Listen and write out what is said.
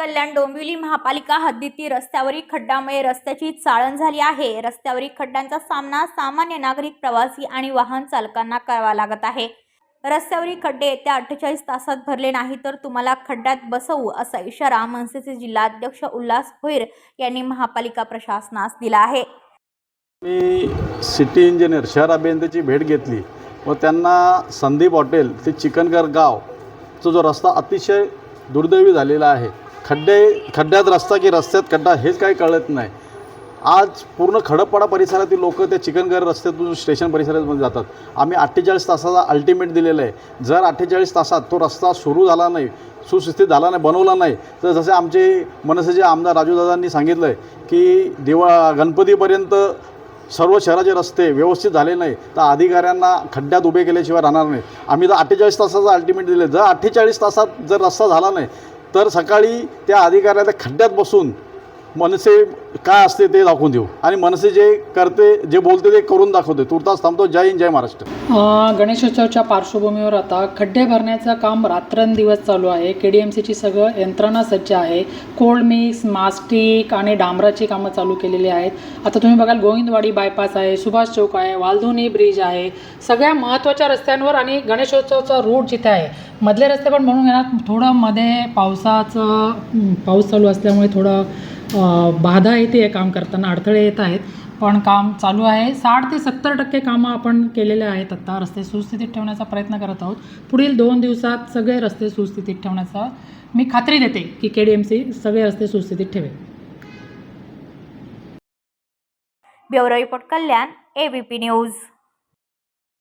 कल्याण डोंबिवली महापालिका हद्दीतील रस्त्यावरील खड्डामुळे रस्त्याची चाळण झाली आहे. रस्त्यावरील खड्ड्यांचा सामना सामान्य नागरिक प्रवासी आणि वाहन चालकांना करावा लागत आहे. रस्त्यावरील खड्डे येत्या अठ्ठेचाळीस तासात भरले नाही तर तुम्हाला खड्ड्यात बसवू असा इशारा मनसेचे जिल्हाध्यक्ष उल्हास भोईर यांनी महापालिका प्रशासनास दिला आहे. मी सिटी इंजिनियर शहर अभियंत्याची भेट घेतली व त्यांना संदीप हॉटेल ते चिकनगर गावचा जो रस्ता अतिशय दुर्दैवी झालेला आहे. खड्डे खड्ड्यात रस्ता की रस्त्यात खड्डा हेच काही कळत नाही. आज पूर्ण खडकपाडा परिसरातील लोक त्या चिकनगर रस्त्यातून स्टेशन परिसरामध्ये जातात. आम्ही अठ्ठेचाळीस तासाचा अल्टिमेट दिलेला आहे. जर अठ्ठेचाळीस तासात तो रस्ता सुरू झाला नाही सुस्थितीत झाला नाही बनवला नाही तर जसे आमचे मनसेचे आमदार राजूदादांनी सांगितलं आहे की दिवा गणपतीपर्यंत सर्व शहराचे रस्ते व्यवस्थित झाले नाही तर अधिकाऱ्यांना खड्ड्यात उभे केल्याशिवाय राहणार नाही. आम्ही जर अठ्ठेचाळीस तासाचा अल्टिमेट दिले जर अठ्ठेचाळीस तासात जर रस्ता झाला नाही तर सकाळी त्या अधिकाऱ्याला खड्ड्यात बसून मनसे काय असते ते दाखवून देऊ. आणि मनसे जे करते जे बोलते ते करून दाखवते. तुर्तास थांबतो. जय हिंद जय महाराष्ट्र. गणेशोत्सवच्या पार्श्वभूमीवर आता खड्डे भरण्याचं काम रात्रंदिवस चालू आहे. के डी एम सीची सगळं यंत्रणा सज्ज आहे. कोल्ड मिक्स मास्टिक आणि डांबराची कामं चालू केलेली आहेत. आता तुम्ही बघाल गोविंदवाडी बायपास आहे सुभाष चौक आहे वालधुनी ब्रिज आहे. सगळ्या महत्त्वाच्या रस्त्यांवर आणि गणेशोत्सवाचा रूट जिथे आहे मधले रस्ते पण म्हणून घेणार थोडं मध्ये पावसाचं पाऊस चालू असल्यामुळे थोडं बाधा येते आहे काम करताना अडथळे येत आहेत. पण काम चालू आहे. साठ ते सत्तर टक्के कामं आपण केलेले आहेत आत्ता रस्ते सुस्थितीत ठेवण्याचा प्रयत्न करत आहोत. पुढील दोन दिवसात सगळे रस्ते सुस्थितीत ठेवण्याचा मी खात्री देते की के डी एम सी सगळे रस्ते सुस्थितीत ठेवेल. Bureau report Kalyan A B P news